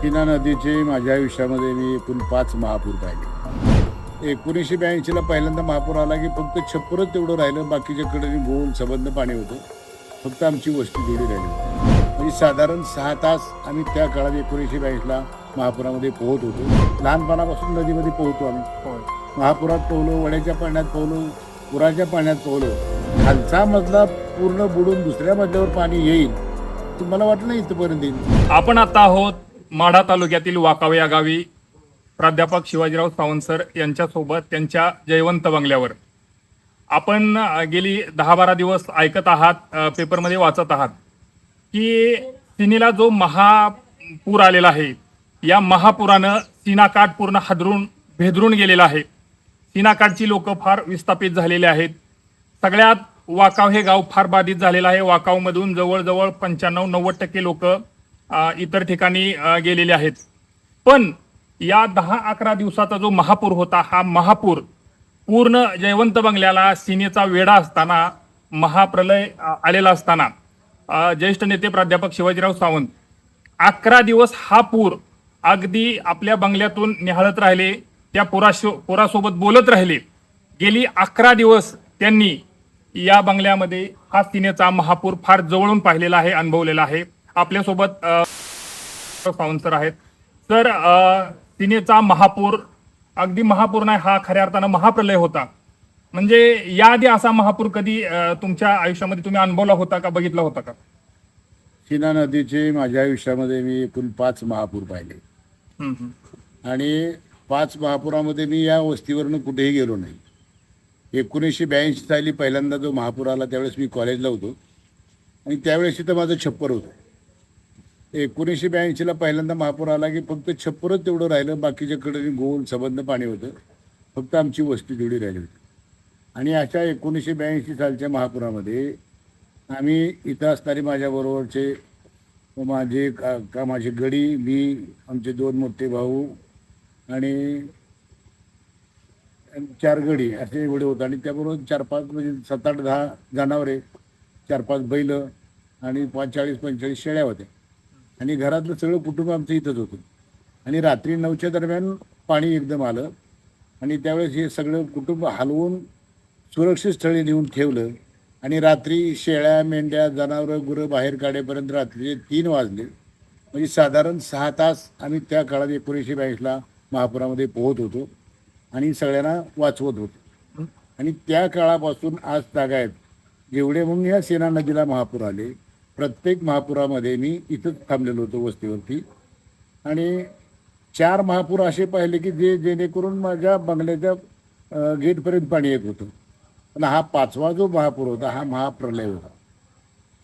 सीना नदीचे माझ्या आयुष्यामध्ये मी एकूण पाच महापूर पाहिले. एकोणीसशे ब्याऐंशीला पहिल्यांदा महापूर आला की फक्त छप्परच तेवढं राहिलं बाकीच्याकडे गोल संबंध पाणी होतं. फक्त आमची वस्ती तेवढी राहिली होती. म्हणजे साधारण सहा तास आम्ही त्या काळात एकोणीसशे ब्याऐंशीला महापुरामध्ये पोहत होतो. लहानपणापासून नदीमध्ये पोहतो आम्ही. महापुरात पोहलो वड्याच्या पाण्यात पोहलो पुराच्या पाण्यात पोहलो. खालचा मजला पूर्ण बुडून दुसऱ्या मजल्यावर पाणी येईल. तर मला वाटलं नाही इथपर्यंत येईल? आपण आता आहोत माढा तालुक्यातील वाकावे या गावी प्राध्यापक शिवाजीराव सावंत सर यांच्यासोबत त्यांच्या जयवंत बंगल्यावर. आपण गेली दहा बारा दिवस ऐकत आहात पेपरमध्ये वाचत आहात की सिनीला जो महापूर आलेला आहे या महापुरानं सिनाकाठ पूर्ण हादरून भेदरून गेलेला आहे. सिनाकाठची लोक फार विस्थापित झालेले आहेत. सगळ्यात वाकाव हे गाव फार बाधित झालेलं आहे. वाकावमधून जवळजवळ पंच्याण्णव नव्वद टक्के लोक इतर ठिकाणी गेलेले आहेत. पण या दहा अकरा दिवसाचा जो महापूर होता हा महापूर पूर्ण जयवंत बंगल्याला सीनेचा वेढा असताना महाप्रलय आलेला असताना ज्येष्ठ नेते प्राध्यापक शिवाजीराव सावंत अकरा दिवस हा पूर अगदी आपल्या बंगल्यातून निहाळत राहिले त्या पुराशो पुरासोबत बोलत राहिले. गेली अकरा दिवस त्यांनी या बंगल्यामध्ये हा सिनेचा महापूर फार जवळून पाहिलेला आहे अनुभवलेला आहे. आपल्यासोबत अ, सावंत सर आहेत. सर अ, सिनेचा महापूर अगदी महापूर नाही हा खऱ्या अर्थानं महाप्रलय होता. म्हणजे याआधी असा महापूर कधी तुमच्या आयुष्यामध्ये तुम्ही अनुभवला होता का बघितला होता का? सीना नदीचे माझ्या आयुष्यामध्ये मी एकूण पाच महापूर पाहिले. आणि पाच महापुरामध्ये मी या वस्तीवरनं कुठेही गेलो नाही. एकोणीसशे ब्याऐंशी साली पहिल्यांदा जो महापूर आला त्यावेळेस मी कॉलेजला होतो. आणि त्यावेळेस इथं माझं छप्पर होतं. एकोणीसशे ब्याऐंशीला पहिल्यांदा महापूर आला की फक्त छप्परच तेवढं राहिलं बाकीच्याकडे गोल सबंध पाणी होतं. फक्त आमची वस्ती तेवढी राहिली होती. आणि अशा एकोणीसशे ब्याऐंशी सालच्या महापुरामध्ये आम्ही इथं असणारे माझ्याबरोबरचे माझे का का माझे गडी मी आमचे दोन मोठे भाऊ आणि चार गडी असे एवढे होतं. आणि त्याबरोबर चार पाच म्हणजे सात आठ दहा जनावरे चार पाच बैल आणि पाच चाळीस पंचेचाळीस शेळ्या होत्या. आणि घरातलं सगळं कुटुंब आमचं इथंच होतं. आणि रात्री नऊच्या दरम्यान पाणी एकदम आलं. आणि त्यावेळेस हे सगळं कुटुंब हलवून सुरक्षित स्थळी नेऊन ठेवलं. आणि रात्री शेळ्या मेंढ्या जनावरं गुरं बाहेर काढेपर्यंत रात्रीचे तीन वाजले. म्हणजे साधारण सहा तास आम्ही त्या काळात एकोणीसशे ब्याऐंशीला महापुरामध्ये पोहत होतो. आणि सगळ्यांना वाचवत होतो. आणि त्या काळापासून आज तागायत. जेवढे मग या सेना नदीला महापूर आले प्रत्येक महापुरामध्ये मी इथंच थांबलेलो होतो वस्तीवरती. आणि चार महापूर असे पाहिले की जे जेणेकरून माझ्या बंगल्याच्या गेटपर्यंत पाणी येत होतं. पण हा पाचवा जो महापूर होता हा महाप्रलय होता.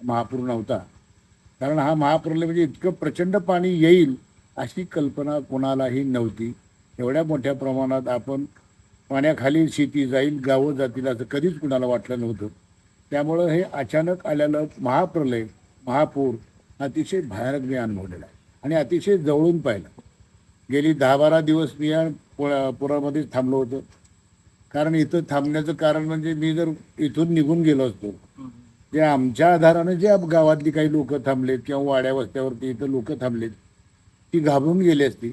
महापूर नव्हता. कारण हा महाप्रलय म्हणजे इतकं प्रचंड पाणी येईल अशी कल्पना कोणालाही नव्हती. एवढ्या मोठ्या प्रमाणात आपण पाण्याखाली शेती जाईल गावं जातील असं कधीच कुणाला वाटलं नव्हतं. त्यामुळं हे अचानक आलेलं महाप्रलय महापूर अतिशय भयानक मी अनुभवलेला आहे. आणि अतिशय जवळून पाहिलं. गेली दहा बारा दिवस मी या पुरा पुरामध्येच थांबलो होतो. कारण इथं थांबण्याचं कारण म्हणजे मी जर इथून निघून गेलो असतो जे आमच्या आधारानं जे गावातली काही लोक थांबलेत किंवा वाड्या वस्त्यावरती इथं लोक थांबलेत ती घाबरून गेली असती.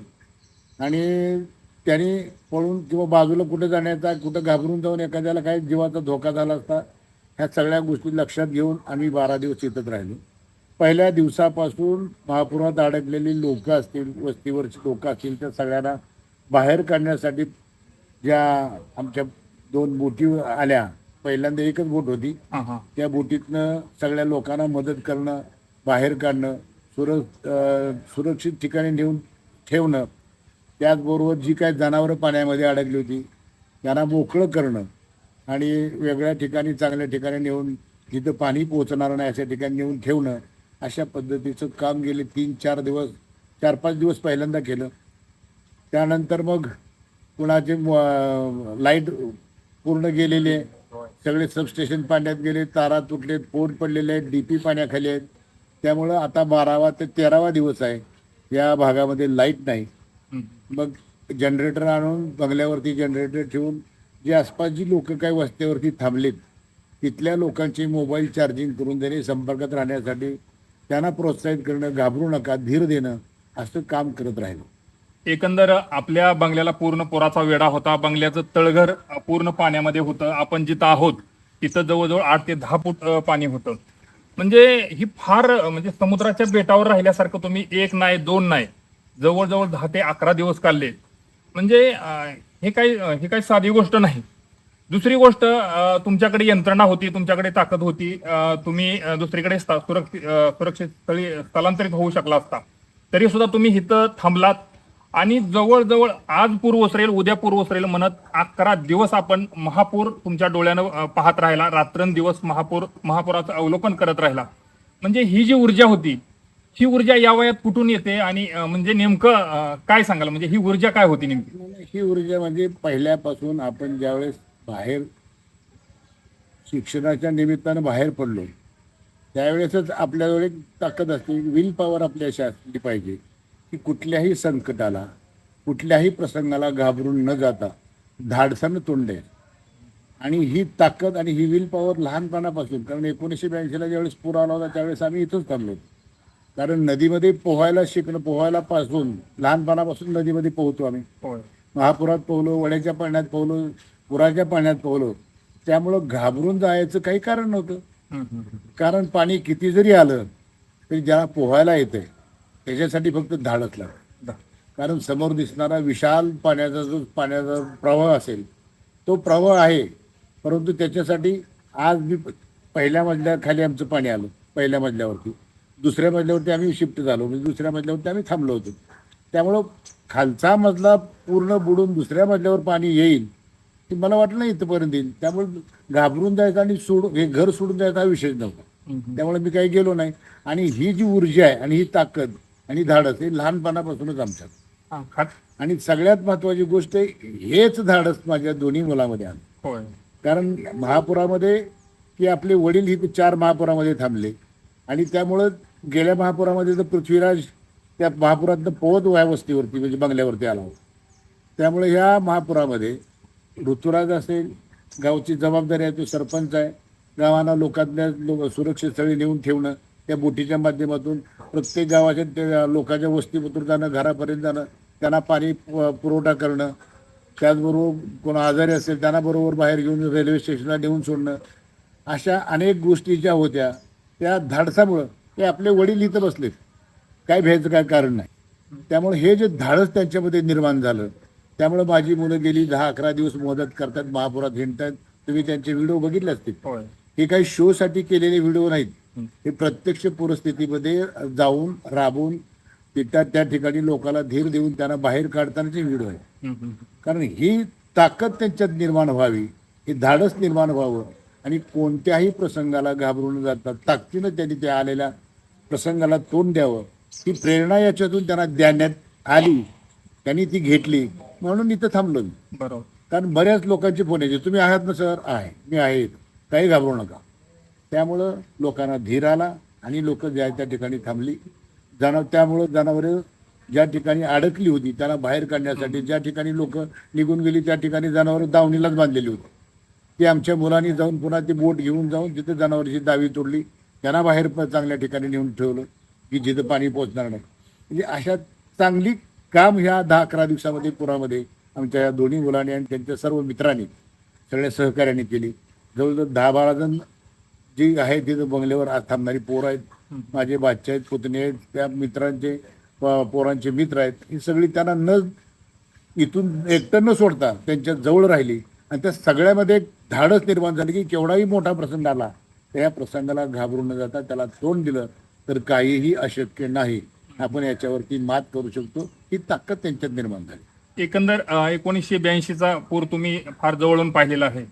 आणि त्यांनी पळून किंवा बाजूला कुठं जाण्याचा कुठं घाबरून जाऊन एखाद्याला काही जीवाचा धोका झाला असता ह्या सगळ्या गोष्टी लक्षात घेऊन आम्ही बारा दिवस इथंच राहिलो. पहिल्या दिवसापासून महापुरात अडकलेली लोक असतील वस्तीवरची लोक असतील त्या सगळ्यांना बाहेर काढण्यासाठी ज्या आमच्या दोन बोटी आल्या पहिल्यांदा एकच बोट होती. त्या बोटीतनं सगळ्या लोकांना मदत करणं बाहेर काढणं सुर सुरक्षित ठिकाणी नेऊन ठेवणं त्याचबरोबर जी काही जनावरं पाण्यामध्ये अडकली होती त्यांना मोकळं करणं आणि वेगळ्या ठिकाणी चांगल्या ठिकाणी नेऊन जिथं पाणी पोहोचणार नाही अशा ठिकाणी नेऊन ठेवणं अशा पद्धतीचं काम गेले तीन चार दिवस चार पाच दिवस पहिल्यांदा केलं त्यानंतर मग कुणाचे लाइट पूर्ण गेलेले. सगळे सबस्टेशन पाण्यात गेले तारा तुटलेत पोल पडलेले आहेत डी पी पाण्याखाली आहेत त्यामुळं आता बारावा ते तेरावा दिवस आहे या भागामध्ये लाइट नाही. मग जनरेटर आणून बंगल्यावरती जनरेटर ठेवून जे आसपास जी लोक काही वस्त्यावरती थांबलेत तिथल्या लोकांची मोबाईल चार्जिंग करून देणे संपर्कात राहण्यासाठी त्यांना प्रोत्साहित करणं घाबरू नका धीर देणं असं काम करत राहिलो. एकंदर आपल्या बंगल्याला पूर्ण पुराचा वेढा होता. बंगल्याचं तळघर पूर्ण पाण्यामध्ये होतं. आपण जिथं आहोत तिथं जवळजवळ आठ ते दहा फूट पाणी होतं. म्हणजे ही फार म्हणजे समुद्राच्या बेटावर राहिल्यासारखं तुम्ही एक नाही दोन नाही जवळजवळ दहा ते अकरा दिवस काढले. म्हणजे हे काही हे काही साधी गोष्ट नाही. दुसरी गोष्ट तुमच्याकडे यंत्रणा होती तुमच्याकडे ताकद होती तुम्ही दुसरीकडे सुरक्षित सुरक्षित स्थळी स्थलांतरित होऊ शकला असता. तरी सुद्धा तुम्ही इथं थांबलात आणि जवळजवळ आज पूर ओसरेल उद्या पूर ओसरेल म्हणत अकरा दिवस आपण महापूर तुमच्या डोळ्यानं पाहत राहिला. रात्रंदिवस महापूर महापुराचं अवलोकन करत राहिला. म्हणजे ही जी ऊर्जा होती ही ऊर्जा या वयात कुठून येते आणि म्हणजे नेमकं काय सांगाल? म्हणजे ही ऊर्जा काय होती नेमकी? ही ऊर्जा म्हणजे पहिल्यापासून आपण ज्यावेळेस बाहेर शिक्षणाच्या निमित्तानं बाहेर पडलो त्यावेळेसच आपल्याजवळ एक ताकद असते विल पॉवर आपली अशी असली पाहिजे की कुठल्याही संकटाला कुठल्याही प्रसंगाला घाबरून न जाता धाडसानं तोंड द्यायचं. आणि ही ताकद आणि ही विल पॉवर लहानपणापासून कारण एकोणीसशे ब्याऐंशीला ज्यावेळेस पूर आला होता त्यावेळेस आम्ही इथंच थांबलो. कारण नदीमध्ये पोहायला शिकणं पोहायला पासून लहानपणापासून नदीमध्ये पोहतो आम्ही. महापुरात पोहलो वड्याच्या पाण्यात पोहलो पुराच्या पाण्यात पोहलो त्यामुळं घाबरून जायचं काही कारण नव्हतं. कारण पाणी किती जरी आलं तरी ज्याला पोहायला येतंय त्याच्यासाठी फक्त धाडच लागतं. कारण समोर दिसणारा विशाल पाण्याचा जो पाण्याचा प्रवाह असेल तो प्रवाह आहे परंतु त्याच्यासाठी आज मी पहिल्या मजल्याखाली आमचं पाणी आलं पहिल्या मजल्यावरती. दुसऱ्या मजल्यावरती आम्ही शिफ्ट झालो म्हणजे दुसऱ्या मजल्यावरती आम्ही थांबलो होतो. त्यामुळं खालचा मजला पूर्ण बुडून दुसऱ्या मजल्यावर पाणी येईल ते मला वाटलं नाही इथंपर्यंत येईल. त्यामुळे घाबरून जायचं आणि सोडून हे घर सोडून जायचा हा विषय नव्हता. त्यामुळे मी काही गेलो नाही. आणि ही जी ऊर्जा आहे आणि ही ताकद आणि धाडस हे लहानपणापासूनच आमच्यात. आणि सगळ्यात महत्वाची गोष्ट हेच धाडस माझ्या दोन्ही मुलामध्ये आलं. कारण महापुरामध्ये की आपले वडील ही चार महापुरामध्ये थांबले. आणि त्यामुळं गेल्या महापुरामध्ये तर पृथ्वीराज त्या महापुरातनं पोहत वया वस्तीवरती म्हणजे बंगल्यावरती आला होता. त्यामुळे ह्या महापुरामध्ये ऋतुराज असेल गावची जबाबदारी आहे तो सरपंच आहे. गावांना लोकांतल्या लोक सुरक्षितस्थळी नेऊन ठेवणं त्या बोटीच्या माध्यमातून प्रत्येक गावाच्या त्या लोकांच्या वस्तीमधून जाणं घरापर्यंत जाणं त्यांना पाणी पुरवठा करणं त्याचबरोबर कोण आजारी असेल त्यांना बरोबर बाहेर घेऊन रेल्वे स्टेशनला नेऊन सोडणं अशा अनेक गोष्टी ज्या होत्या त्या धाडसामुळं ते आपले वडील इथं बसलेत. काय भ्यायचं काय कारण नाही. त्यामुळे हे जे धाडस त्यांच्यामध्ये निर्माण झालं त्यामुळे माझी मुलं गेली दहा अकरा दिवस मदत करतात महापुरात हिंडतात. तुम्ही त्यांचे व्हिडिओ बघितले असतील. हे काही शोसाठी केलेले व्हिडिओ नाहीत. हं. प्रत्यक्ष पूरस्थितीमध्ये जाऊन राबून तिथं त्या ठिकाणी लोकांना धीर देऊन त्यांना बाहेर काढतानाचे व्हिडिओ आहे. कारण ही ताकद त्यांच्यात निर्माण व्हावी हे धाडस निर्माण व्हावं आणि कोणत्याही प्रसंगाला घाबरून जातात ताकदीनं त्यांनी त्या आलेल्या प्रसंगाला तोंड द्यावं. ही प्रेरणा याच्यातून त्यांना देण्यात आली. त्यांनी ती घेतली. म्हणून इथं थांबलो मी. बरोबर. कारण बऱ्याच लोकांचे फोन यायचे तुम्ही आहात ना सर? आहे. मी आहे. काही घाबरू नका. त्यामुळं लोकांना धीर आला आणि लोक ज्या त्या ठिकाणी थांबली. जनावर त्यामुळं जनावरं ज्या ठिकाणी अडकली होती त्यांना बाहेर काढण्यासाठी ज्या ठिकाणी लोक निघून गेली त्या ठिकाणी जनावरं दावणीलाच बांधलेली होती. ती आमच्या मुलांनी जाऊन पुन्हा ती बोट घेऊन जाऊन तिथे जनावरची दावी तोडली त्यांना बाहेर चांगल्या ठिकाणी नेऊन ठेवलं की जिथं पाणी पोचणार नाही. म्हणजे अशा चांगली काम ह्या दहा अकरा दिवसामध्ये पुरामध्ये आमच्या या दोन्ही मुलांनी आणि त्यांच्या सर्व मित्रांनी सगळ्या सहकार्याने केली. जवळजवळ दहा बारा जण जी आहे तिथं बंगल्यावर आज थांबणारी पोरं आहेत. माझे बादशा आहेत पुतणे आहेत त्या मित्रांचे पोरांचे मित्र आहेत. ही सगळी त्यांना न इथून एकटं न सोडता त्यांच्या जवळ राहिली. आणि त्या सगळ्यामध्ये एक धाडस निर्माण झाली की केवढाही मोठा प्रसंग आला. त्या प्रसंगाला घाबरून न जाता त्याला तोंड दिलं तर काहीही अशक्य नाही. आपण याच्यावरती मात करू शकतो. ही ताकद त्यांच्यात निर्माण झाली. एकंदर एकोणीसशे ब्याऐंशीचा पूर तुम्ही फार जवळून पाहिलेला आहे.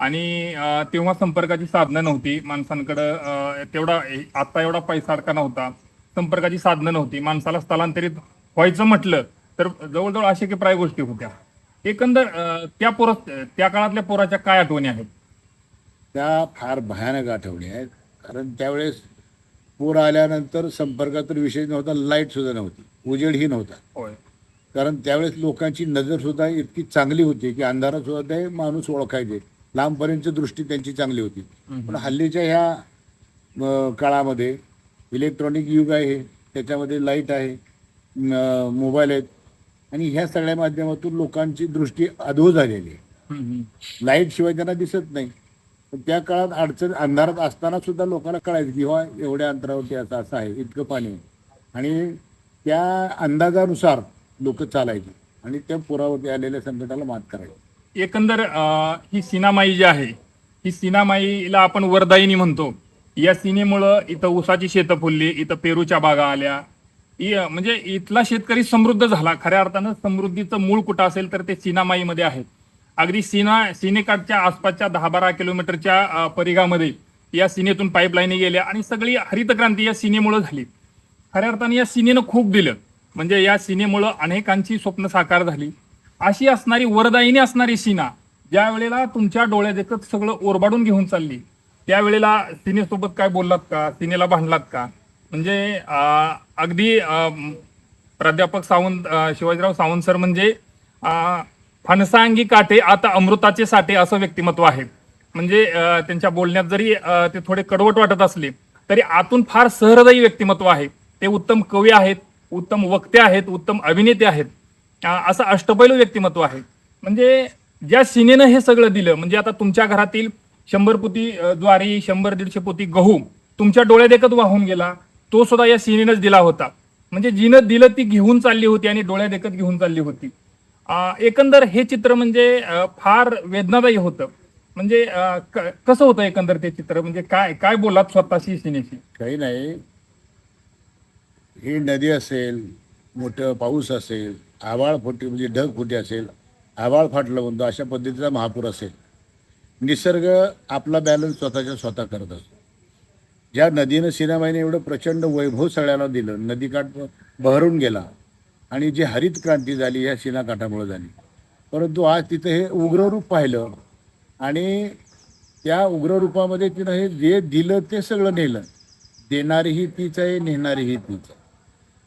आणि तेव्हा संपर्काची साधनं नव्हती माणसांकडं तेवढा आता एवढा पैसा अडका नव्हता. संपर्काची साधनं नव्हती माणसाला स्थलांतरित व्हायचं म्हटलं तर जवळजवळ अशक्यप्राय गोष्टी होत्या. एकंदर त्या पुर त्या काळातल्या पुराच्या काय आठवणी आहेत? त्या फार भयानक आठवणी आहेत. कारण त्यावेळेस पूर आल्यानंतर संपर्कात तर विषय नव्हता लाइट सुद्धा नव्हती. उजेडही नव्हता. होय. कारण त्यावेळेस लोकांची नजर सुद्धा इतकी चांगली होती की अंधारात सुद्धा ते माणूस ओळखायचे. लांबपर्यंतची दृष्टी त्यांची चांगली होती. पण हल्लीच्या ह्या काळामध्ये इलेक्ट्रॉनिक युग आहे त्याच्यामध्ये लाइट आहे मोबाईल आहेत आणि ह्या सगळ्या माध्यमातून लोकांची दृष्टी अधो झालेली आहे. लाइट शिवाय त्यांना दिसत नाही. त्या काळात अडचण अंधारात असताना सुद्धा लोकांना कळायचं की हो एवढ्या अंतरावरती असं असं आहे इतकं पाणी आहे. आणि त्या अंदाजानुसार लोक चालायची आणि त्या पुरावरती आलेल्या संकटाला मात करायची. एकंदर अं, ही सीनामाई जी आहे ही सीनामाईला आपण वरदायिनी म्हणतो. या सीनेमुळं इथं ऊसाची शेतं फुलली इथं पेरूच्या बागा आल्या. इ- म्हणजे इथला शेतकरी समृद्ध झाला. खऱ्या अर्थानं समृद्धीचं मूळ कुठं असेल तर ते सीनामाईमध्ये आहे. अगदी सीना सिनेकाटच्या आसपासच्या दहा बारा किलोमीटरच्या अं, परिघामध्ये या सीनेतून पाईपलाईनी गेल्या आणि सगळी हरित क्रांती या सिनेमुळं झाली. खऱ्या अर्थाने या सिनेनं खूप दिलं. म्हणजे या सिनेमुळं अनेकांची स्वप्न साकार झाली. अशी असणारी वरदायिनी असणारी सीना ज्या वेळेला तुमच्या डोळ्यादेखत सगळं ओरबाडून घेऊन चालली त्यावेळेला सिनेसोबत काय बोललात का? सिनेला भांडलात का? म्हणजे अगदी प्राध्यापक सावंत शिवाजीराव सावंत सर म्हणजे फणसांगी काटे आता अमृताचे साठे असं व्यक्तिमत्व आहे. म्हणजे त्यांच्या बोलण्यात जरी ते थोडे कडवट वाटत असले तरी आतून फार सहृदयी व्यक्तिमत्व आहे. ते उत्तम कवी आहेत उत्तम वक्ते आहेत उत्तम अभिनेते आहेत. असं अष्टपैलू व्यक्तिमत्व आहे. म्हणजे ज्या सिनेनं हे सगळं दिलं म्हणजे आता तुमच्या घरातील शंभर पोती ज्वारी शंभर दीडशे पोती गहू तुमच्या डोळ्यात एकच वाहून गेला तो सुद्धा या सिनेनंच दिला होता. म्हणजे जिनं दिलं ती घेऊन चालली होती आणि डोळ्यात एकच घेऊन चालली होती. एकंदर हे चित्र म्हणजे फार वेदनादायी होतं. म्हणजे कसं होतं एकंदर ते चित्र? म्हणजे काय काय बोलात स्वतःशी सिनेशी? काही नाही. ही नदी असेल मोठं पाऊस असेल आभाळ फुटी म्हणजे ढग फुटी असेल आभाळ फाटलं म्हणतो अशा पद्धतीचा महापूर असेल. निसर्ग आपला बॅलन्स स्वतःच्या स्वतः करत असतो. ज्या नदीनं सिनेमाने एवढं प्रचंड वैभव सगळ्याला दिलं नदीकाठ बहरून गेला आणि जी हरित क्रांती झाली ह्या सिनाकाठामुळे झाली. परंतु आज तिथं हे उग्ररूप पाहिलं आणि त्या उग्ररूपामध्ये तिनं हे जे दिलं ते सगळं नेलं. देणारीही तीच आहे नेणारीही तीच आहे.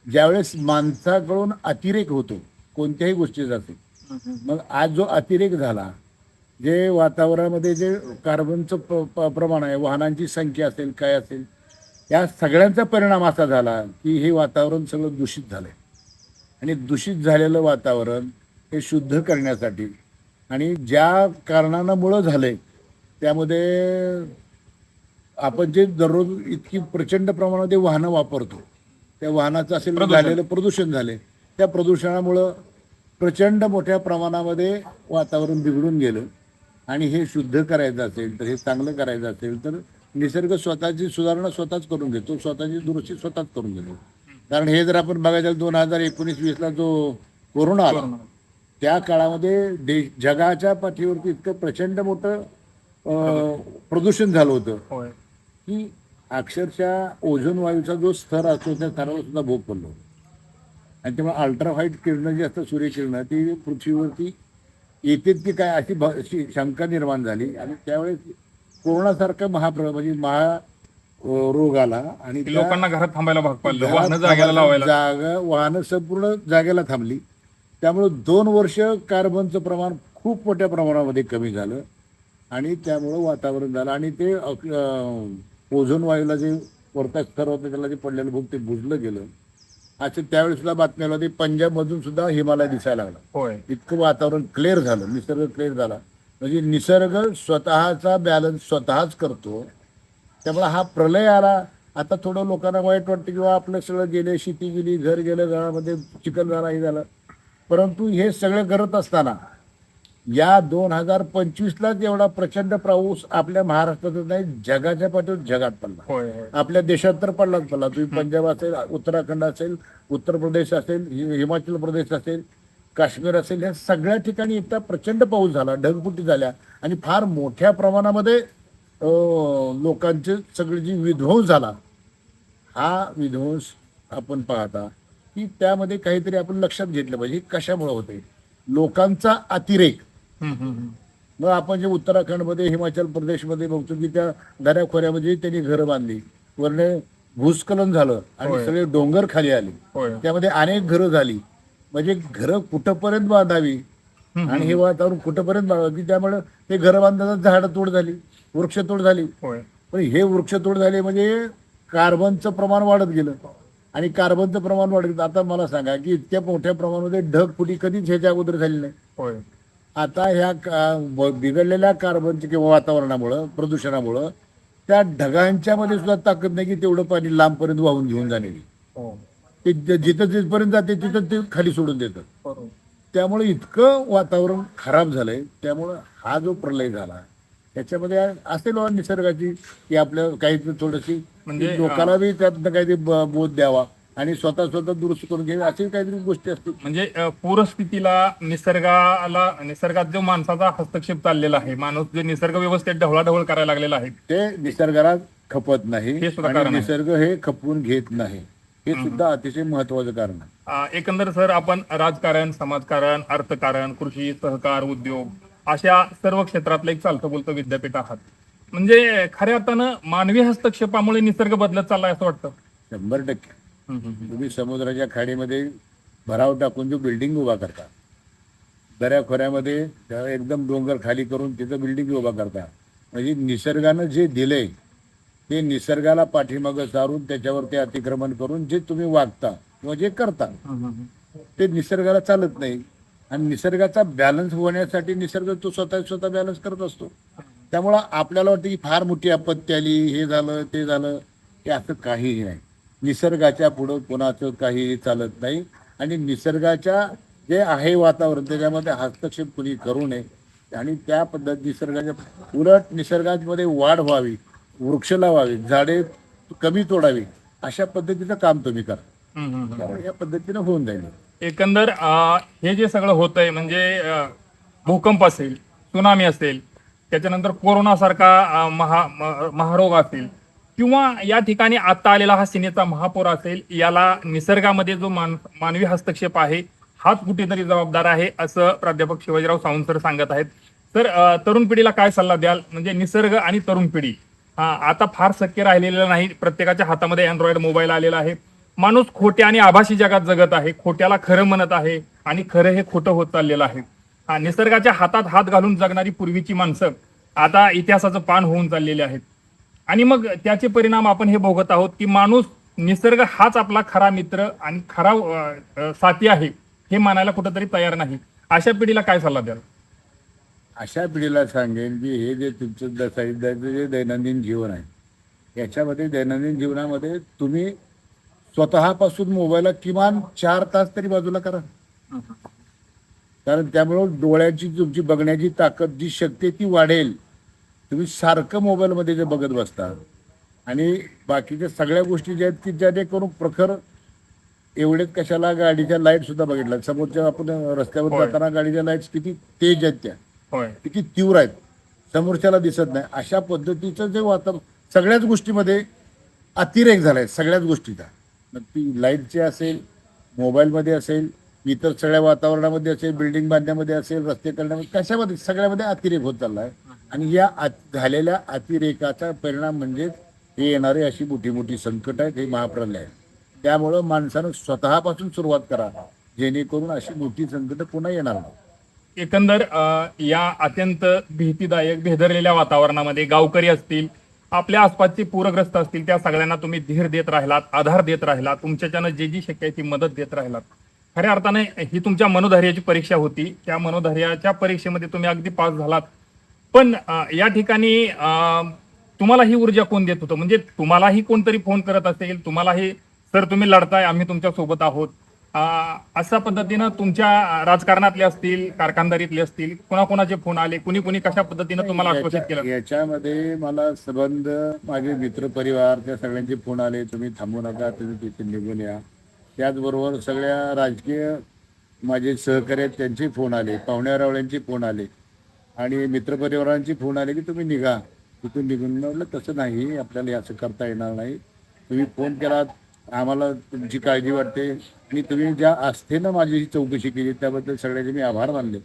ज्यावेळेस माणसाकडून अतिरेक होतो कोणत्याही गोष्टीचा असेल मग आज जो अतिरेक झाला जे वातावरणामध्ये जे कार्बनचं प्र प्रमाण आहे वाहनांची संख्या असेल काय असेल या सगळ्यांचा परिणाम असा झाला की हे वातावरण सगळं दूषित झालं आणि दूषित झालेलं वातावरण हे शुद्ध करण्यासाठी आणि ज्या कारणांमुळं झालं झालंय त्यामध्ये आपण जे दररोज इतकी प्रचंड प्रमाणामध्ये वाहनं वापरतो त्या वाहनाचं असेल. झालेलं प्रदूषण झाले. त्या प्रदूषणामुळं प्रचंड मोठ्या प्रमाणामध्ये वातावरण बिघडून गेलं. आणि हे शुद्ध करायचं असेल तर हे चांगलं करायचं असेल तर निसर्ग स्वतःची सुधारणा स्वतःच करून घेतो. स्वतःची दुरुस्ती स्वतःच करून घेतो. कारण हे जर आपण बघायचं दोन हजार एकोणीस वीसला जो कोरोना आला. त्या काळामध्ये देश जगाच्या पाठीवरती इतकं प्रचंड मोठं प्रदूषण. झालं होतं. की अक्षरशः ओझोन वायूचा जो स्तर असतो त्या स्तरावर सुद्धा भोग पडलो आणि त्यामुळे अल्ट्राव्हाईट किरणं जी असतात सूर्यकिरणं ती पृथ्वीवरती येतात की काय अशी भ- शंका निर्माण झाली. आणि त्यावेळेस कोरोनासारखा महाप्र म्हणजे महा रोग आला आणि लोकांना घरात थांबायला भाग पडलं जागा वाहनं संपूर्ण जागेला थांबली. त्यामुळे दोन वर्ष कार्बनचं प्रमाण खूप मोठ्या प्रमाणामध्ये कमी झालं. आणि त्यामुळं वातावरण झालं. आणि ते ओझोन वायूला जे वरता स्तर होतं त्याला जे पडलेलं भूक ते बुजलं गेलं. असं त्यावेळेस सुद्धा बातम्या आल्या, ते पंजाबमधून सुद्धा हिमालय दिसायला लागला. होय. इतकं वातावरण क्लिअर झालं निसर्ग क्लिअर झाला. म्हणजे निसर्ग स्वतःचा बॅलन्स स्वतःच करतो. त्यामुळे हा प्रलय आला. आता थोडं लोकांना वाईट वाटतं किंवा आपलं सगळं गेले शेती गेली घर गेलं घरामध्ये चिखल झाला हे झालं. परंतु हे सगळं करत असताना या दोन हजार पंचवीसलाच एवढा प्रचंड पाऊस आपल्या महाराष्ट्रातच नाही जगाच्या पाठीवर जगात पडला. आपल्या देशात तर पडलाच पडला. तुम्ही पंजाब असेल उत्तराखंड असेल उत्तर प्रदेश असेल हिमाचल प्रदेश असेल काश्मीर असेल या सगळ्या ठिकाणी इतका प्रचंड पाऊस झाला ढगफुटी झाल्या आणि फार मोठ्या प्रमाणामध्ये लोकांचे सगळे जी विध्वंस झाला हा विध्वंस आपण पाहता की त्यामध्ये काहीतरी आपण लक्षात घेतलं पाहिजे कशामुळे होते लोकांचा अतिरेक. मग आपण जे उत्तराखंडमध्ये हिमाचल प्रदेशमध्ये बघतो की त्या दऱ्याखोऱ्यामध्ये त्यांनी घरं बांधली. वरने भूस्खलन झालं आणि. सगळे डोंगर खाली आले. त्यामध्ये अनेक घरं झाली. म्हणजे घरं कुठंपर्यंत बांधावी? आणि हे वातावरण कुठंपर्यंत बांधावी? त्यामुळे ते घरं बांधताना झाडं तोड झाली वृक्षतोड झाली. पण हे वृक्षतोड झाले म्हणजे कार्बनचं प्रमाण वाढत गेलं. आणि कार्बनचं प्रमाण वाढलं आता मला सांगा की इतक्या मोठ्या प्रमाणामध्ये ढगफुटी कधीच ह्याच्या अगोदर झाली नाही. आता ह्या का- बिघडलेल्या कार्बनच्या किंवा वातावरणामुळं प्रदूषणामुळं त्या ढगांच्या मध्ये सुद्धा ताकद नाही की तेवढं पाणी लांबपर्यंत वाहून घेऊन जाण्याची. हो. ते जिथं जिथपर्यंत जाते तिथं ते खाली सोडून देतं. बरोबर. त्यामुळे इतकं वातावरण खराब झालंय. त्यामुळं हा जो प्रलय झाला त्याच्यामध्ये असेल निसर्गाची की आपल्या काही थोडीशी म्हणजे, लोकांना बी त्यातनं काहीतरी ब- बोध द्यावा. आणि स्वतः स्वतः दुरुस्त करून घ्यावी अशी काहीतरी गोष्टी असतील म्हणजे अ, पूरस्थितीला निसर्गाला निसर्गात जो माणसाचा हस्तक्षेप चाललेला आहे माणूस जे निसर्ग व्यवस्थेत ढवळाढवळ करायला लागलेला आहे. ते निसर्गाला खपत नाही हे सुद्धा आणि कारण आहे. निसर्ग हे खपवून घेत नाही. हे सुद्धा अतिशय महत्वाचं कारण आहे. अ, एकंदर सर आपण राजकारण समाजकारण अर्थकारण कृषी सहकार उद्योग अशा सर्व क्षेत्रातलं एक चालतं बोलतं विद्यापीठ आहात. म्हणजे खऱ्या अर्थानं मानवी हस्तक्षेपामुळे निसर्ग बदलत चाललाय असं वाटतं. शंभर टक्के. तुम्ही समुद्राच्या खाडीमध्ये भराव टाकून जो बिल्डिंग उभा करता. दऱ्याखोऱ्यामध्ये त्या एकदम डोंगर खाली करून तिथं बिल्डिंग उभा करता. म्हणजे निसर्गानं जे दिलंय ते निसर्गाला पाठीमागं सारून त्याच्यावरती अतिक्रमण करून जे तुम्ही वागता किंवा जे करता ते निसर्गाला चालत नाही. आणि निसर्गाचा बॅलन्स होण्यासाठी निसर्ग तो स्वतः स्वतः बॅलन्स करत असतो. त्यामुळं आपल्याला वाटतं की फार मोठी आपत्ती आली हे झालं ते झालं हे असं काहीही नाही. निसर्गाच्या पुढं कोणाचं काही चालत नाही. आणि निसर्गाच्या जे आहे वातावरण त्याच्यामध्ये हस्तक्षेप कुणी करू नये. आणि त्या पद्धत निसर्गाच्या उलट निसर्गामध्ये वाढ व्हावी वृक्ष लावावी झाडे कमी तोडावी अशा पद्धतीचं काम तुम्ही करा. त्यामुळे या पद्धतीनं होऊन जाईल. एकंदर हे जे सगळं होतंय म्हणजे अ, भूकंप असेल सुनामी असेल त्याच्यानंतर कोरोना सारखा महा महारोग असेल किंवा या ठिकाणी आता आलेला हा सिनेचा महापौर असेल याला निसर्गामध्ये जो मान मानवी हस्तक्षेप आहे हाच कुठेतरी जबाबदार आहे असं प्राध्यापक शिवाजीराव सावंत सर सांगत आहेत. तर तरुण पिढीला काय सल्ला द्याल? म्हणजे निसर्ग आणि तरुण पिढी. हा आता फार शक्य राहिलेलं नाही प्रत्येकाच्या हातामध्ये अँड्रॉइड मोबाईल आलेला आहे. माणूस खोट्या आणि आभासी जगात जगत आहे खोट्याला खरं म्हणत आहे आणि खरं हे खोटं होत चाललेलं आहे. हा निसर्गाच्या हातात हात घालून जगणारी पूर्वीची माणसं आता इतिहासाचं पान होऊन चाललेली आहेत. आणि मग त्याचे परिणाम आपण हे भोगत आहोत की माणूस निसर्ग हाच आपला खरा मित्र आणि खरा साथी आहे हे मानायला कुठंतरी तयार नाही. अशा पिढीला काय सल्ला द्याल? अशा पिढीला सांगेन की हे जे तुमचं द- सध्याचं जे दैनंदिन जीवन आहे याच्यामध्ये दैनंदिन जीवनामध्ये तुम्ही स्वतःपासून मोबाईलला किमान चार तास तरी बाजूला करा. कारण त्यामुळं डोळ्याची तुमची बघण्याची ताकद जी शक्ती ती वाढेल. तुम्ही सारखं मोबाईलमध्ये जे बघत बसता आणि बाकीच्या सगळ्या गोष्टी ज्या आहेत की जेणेकरून प्रखर एवढेच कशाला गाडीच्या लाइट सुद्धा बघितल्या समोरच्या आपण रस्त्यावर. जाताना गाडीच्या लाईट्स किती तेज आहेत त्या. किती तीव्र आहेत. समोरच्याला दिसत नाही. अशा पद्धतीचं जे वातावरण सगळ्याच गोष्टीमध्ये अतिरेक झालाय सगळ्याच गोष्टीचा. मग ती लाईटची असेल मोबाईलमध्ये असेल इतर सगळ्या वातावरणामध्ये असेल बिल्डिंग बांधण्यामध्ये असेल रस्ते करण्यामध्ये कशामध्ये सगळ्यामध्ये अतिरेक होत चालला आहे आणि या झालेल्या अतिरेकाचा परिणाम म्हणजेच हे येणारे अशी मोठी मोठी संकट आहेत हे महाप्रलय आहे त्यामुळं माणसानं स्वतःपासून सुरुवात करा जेणेकरून अशी मोठी संकट पुन्हा येणार नाही एकंदर या अत्यंत भीतीदायक भेदरलेल्या वातावरणामध्ये गावकरी असतील आपल्या आसपासचे पूरग्रस्त असतील त्या सगळ्यांना तुम्ही धीर देत राहिलात आधार देत राहिलात तुमच्याच्यानं जे जी शक्य आहे ती मदत देत राहिलात. खऱ्या अर्थाने ही तुमच्या मनोधैर्याची परीक्षा होती. त्या मनोधैर्याच्या परीक्षेमध्ये तुम्ही अगदी पास झालात. पण या ठिकाणी तुम्हाला ही ऊर्जा कोण देत होतं? म्हणजे तुम्हालाही कोणतरी फोन करत असेल तुम्हालाही सर तुम्ही लढताय आम्ही तुमच्यासोबत आहोत. अशा पद्धतीनं तुमच्या राजकारणातले असतील कारखानदारीतले असतील कोणाकोणाचे फोन आले कुणी कुणी कशा पद्धतीनं तुम्हाला आश्वासित केलं? याच्यामध्ये मला संबंध माझे मित्र परिवार त्या सगळ्यांचे फोन आले तुम्ही थांबू नका तुम्ही तिथे निघून या. त्याचबरोबर सगळ्या राजकीय माझे सहकारी आहेत त्यांचे फोन आले पाहुण्यारावळ्यांचे फोन आले. आणि मित्रपरिवारांची फोन आले की तुम्ही निघा. तिथून निघून म्हटलं तसं नाही आपल्याला असं करता येणार नाही. तुम्ही फोन केलात आम्हाला तुमची काळजी वाटते. आणि तुम्ही ज्या आस्थेनं माझी ही चौकशी केली त्याबद्दल सगळ्याचे मी आभार मानले.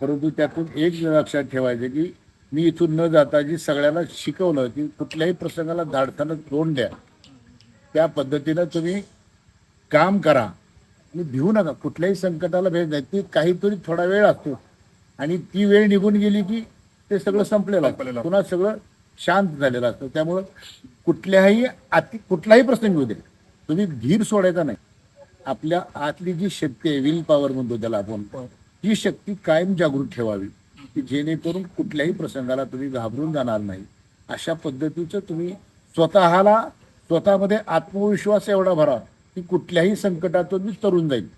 परंतु त्यातून एक लक्षात ठेवायचं की मी इथून न जाता जी सगळ्यांना शिकवलं की कुठल्याही प्रसंगाला धाडताना तोंड द्या. त्या पद्धतीनं तुम्ही काम करा. आणि भिवू नका. कुठल्याही संकटाला भेट नाही. ती काहीतरी थोडा वेळ असतो. आणि ती वेळ निघून गेली की ते सगळं संपलेलं संपलेलं असतं. पुन्हा सगळं शांत झालेलं असतं. त्यामुळं कुठल्याही अति कुठलाही प्रसंग येऊ दे. तुम्ही धीर सोडायचा नाही. आपल्या आतली जी शक्ती आहे विल पॉवर म्हणतो त्याला आपण ही शक्ती कायम जागृत ठेवावी. की जेणेकरून कुठल्याही प्रसंगाला तुम्ही घाबरून जाणार नाही. अशा पद्धतीचं तुम्ही स्वतःला स्वतःमध्ये आत्मविश्वास एवढा भरा की कुठल्याही संकटातून मी तरुण जाईल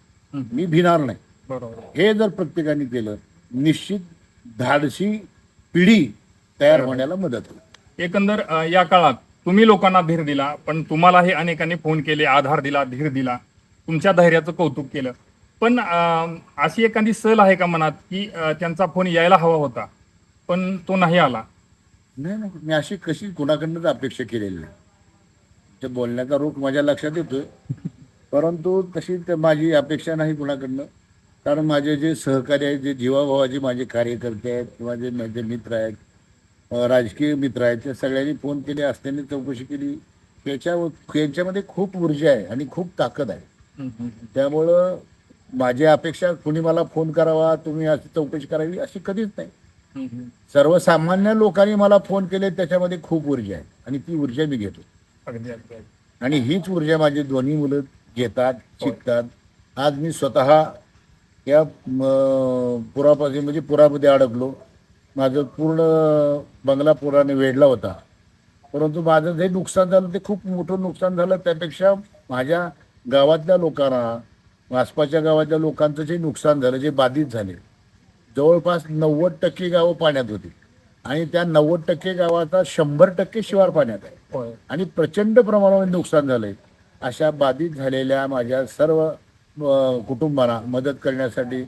मी भिणार नाही. बरोबर. हे जर प्रत्येकाने केलं निश्चित धाडसी पिढी तयार होण्याला मदत होईल. एकंदर या काळात तुम्ही लोकांना धीर दिला पण तुम्हालाही अनेकांनी फोन केले आधार दिला धीर दिला. तुमच्या धैर्याचं कौतुक केलं. पण अशी एखादी सल आहे का मनात की त्यांचा फोन यायला हवा होता पण तो नाही आला? नाही नाही. मी अशी कशी कुणाकडनंच अपेक्षा केलेली नाही. ते बोलण्याचा रोग माझ्या लक्षात येतोय. परंतु तशी माझी अपेक्षा नाही कुणाकडनं. कारण माझे जे सहकारी आहेत जे जीवाभावाचे माझे कार्यकर्ते आहेत किंवा जे माझे मित्र आहेत राजकीय मित्र आहेत त्या सगळ्यांनी फोन केले असल्याने चौकशी केली. त्याच्या यांच्यामध्ये खूप ऊर्जा आहे आणि खूप ताकद आहे. त्यामुळं माझी अपेक्षा कुणी मला फोन करावा तुम्ही अशी चौकशी करावी अशी कधीच नाही. सर्वसामान्य लोकांनी मला फोन केले त्याच्यामध्ये खूप ऊर्जा आहे आणि ती ऊर्जा मी घेतो. आणि हीच ऊर्जा माझी दोन्ही मुलं घेतात शिकतात. आज मी स्वतः या पुरापासून म्हणजे पुरामध्ये अडकलो. माझं पूर्ण बंगला पुराने वेढला होता. परंतु माझं जे नुकसान झालं ते खूप मोठं नुकसान झालं. त्यापेक्षा माझ्या गावातल्या लोकांना आसपासच्या गावातल्या लोकांचं जे नुकसान झालं जे बाधित झाले जवळपास नव्वद टक्के गावं पाण्यात होती. आणि त्या नव्वद टक्के गावाचा शंभर टक्के शिवार पाण्यात आहे. आणि प्रचंड प्रमाणावर नुकसान झालंय. अशा बाधित झालेल्या माझ्या सर्व कुटुंबांना मदत करण्यासाठी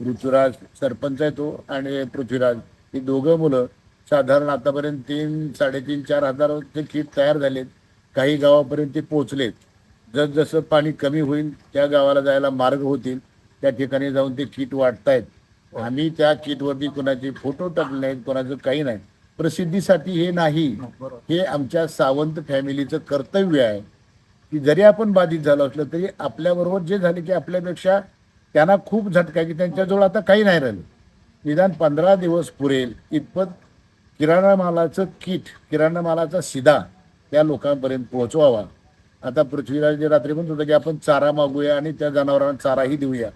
ऋतुराज सरपंच आहे तो आणि पृथ्वीराज. ही दोघं मुलं साधारण आतापर्यंत तीन साडेतीन चार हजार ते किट तयार झालेत. काही गावापर्यंत ते पोचलेत जसजसं पाणी कमी होईल त्या गावाला जायला मार्ग होतील त्या ठिकाणी जाऊन ते किट वाटतायत. आम्ही त्या किटवरती कोणाचे फोटो टाकले नाहीत कोणाचं काही नाही. प्रसिद्धीसाठी हे नाही. हे आमच्या सावंत फॅमिलीचं कर्तव्य आहे. की जरी आपण बाधित झालो असलं तरी आपल्याबरोबर जे झाले की आपल्यापेक्षा त्यांना खूप झटका की त्यांच्याजवळ आता काही नाही राहिलं. निदान पंधरा दिवस पुरेल इतपत किराणा मालाचं किट किराणा मालाचा सिधा त्या लोकांपर्यंत पोहोचवावा. आता पृथ्वीराज जे रात्री म्हणत होतं की आपण चारा मागूया आणि त्या जनावरांना चाराही देऊया.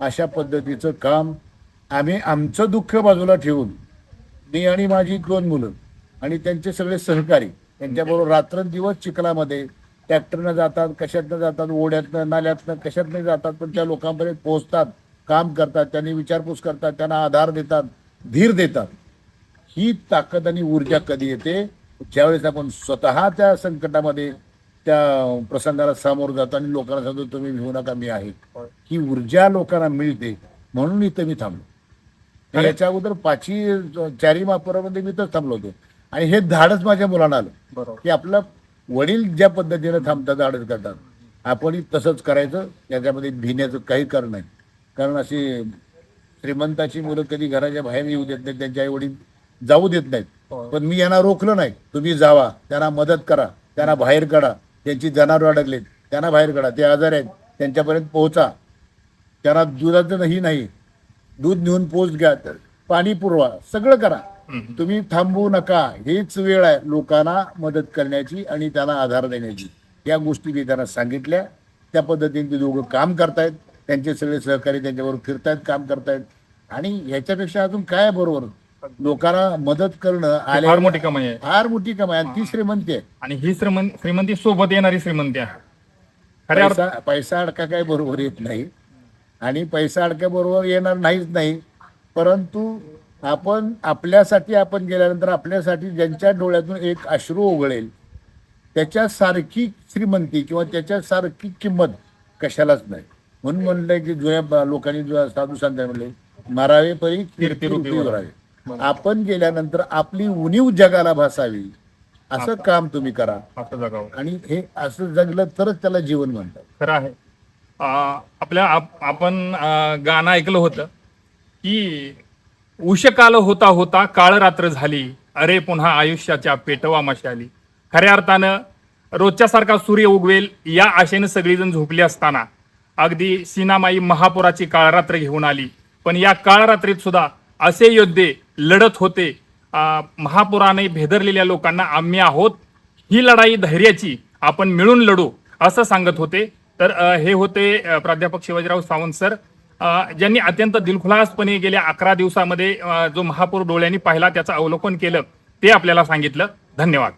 अशा पद्धतीचं काम आम्ही आमचं दुःख बाजूला ठेवून मी आणि माझी दोन मुलं आणि त्यांचे सगळे सहकारी त्यांच्याबरोबर रात्रंदिवस चिखलामध्ये ट्रॅक्टरनं जातात कशातनं जातात ओढ्यातनं नाल्यातनं कशातनं जातात पण त्या लोकांपर्यंत पोहोचतात काम करतात त्यांनी विचारपूस करतात त्यांना आधार देतात धीर देतात. ही ताकद आणि ऊर्जा कधी येते? ज्यावेळेस आपण स्वतः त्या संकटामध्ये त्या प्रसंगाला सामोरं जातो आणि लोकांना सांगतो तुम्ही भिवू नका मी आहे. ही ऊर्जा लोकांना मिळते म्हणून इथं मी थांबलो. याच्या अगोदर पाचही चारी मापरामध्ये मी तर थांबलो होतो. आणि हे धाडच माझ्या मुलांना आलं. की आपलं वडील ज्या पद्धतीनं थांबतात धाडस करतात आपणही तसंच करायचं याच्यामध्ये भिण्याचं काही कारण नाही. कारण अशी श्रीमंताची मुलं कधी घराच्या बाहेर येऊ देत नाहीत त्यांचे आई वडील जाऊ देत नाहीत. पण मी यांना रोखलं नाही. तुम्ही जावा त्यांना मदत करा त्यांना बाहेर काढा. त्यांची जनावर अडकलेत त्यांना बाहेर काढा. ते आजार आहेत त्यांच्यापर्यंत पोहोचा. त्यांना दुधाचं नाही नाही. दूध नेऊन पोच घ्या तर पाणी पुरवा सगळं करा. तुम्ही थांबवू नका. हीच वेळ आहे लोकांना मदत करण्याची आणि त्यांना आधार देण्याची. या गोष्टी मी त्यांना सांगितल्या. त्या पद्धतीने ते दोघं काम करतायत. त्यांचे सगळे सहकारी त्यांच्याबरोबर फिरतायत काम करतायत. आणि ह्याच्यापेक्षा अजून काय बरोबर? लोकांना मदत करणं आले फार मोठी कमाई आहे. फार मोठी कमाई आणि ती श्रीमंती आहे. आणि ही श्रीमंत श्रीमंती सोबत येणारी श्रीमंती आहे. खऱ्या पैसा पैसा अडका काय बरोबर येत नाही. आणि पैसा अडका बरोबर येणार नाहीच नाही. परंतु आपण आपल्यासाठी आपण गेल्यानंतर आपल्यासाठी ज्यांच्या डोळ्यातून एक अश्रू ओघळेल त्याच्यासारखी श्रीमंती किंवा त्याच्यासारखी किंमत कशालाच नाही. म्हणून म्हणलंय की जुन्या लोकांनी साधू संत म्हणले मारावे परी कीर्ती वरावे आपण गेल्यानंतर आपली उणीव जगाला भासावी. असं काम तुम्ही करा. आणि हे असं जगलं तरच त्याला जीवन म्हणतात. खरं आहे. आपल्या आप- आपण गाणं ऐकलं होतं की उषकाल होता होता काळ रात्र झाली. अरे पुन्हा आयुष्याच्या पेटवा मशाली. खऱ्या अर्थानं रोजच्यासारखा सूर्य उगवेल या आशेनं सगळीजण झोपली असताना. अगदी सीनामाई महापुराची काळरात्र घेऊन आली. पण या काळरात्रीत सुद्धा असे योद्धे लढत होते. महापुराने भेदरलेल्या लोकांना आम्ही आहोत. ही लढाई धैर्याची आपण मिळून लढू असं सांगत होते. तर हे होते प्राध्यापक शिवाजीराव सावंत सर. ज्यांनी अत्यंत दिलखुलासपणे गेल्या अकरा दिवसामध्ये जो महापूर डोळ्यांनी पाहिला त्याचं अवलोकन केलं ते आपल्याला सांगितलं. धन्यवाद.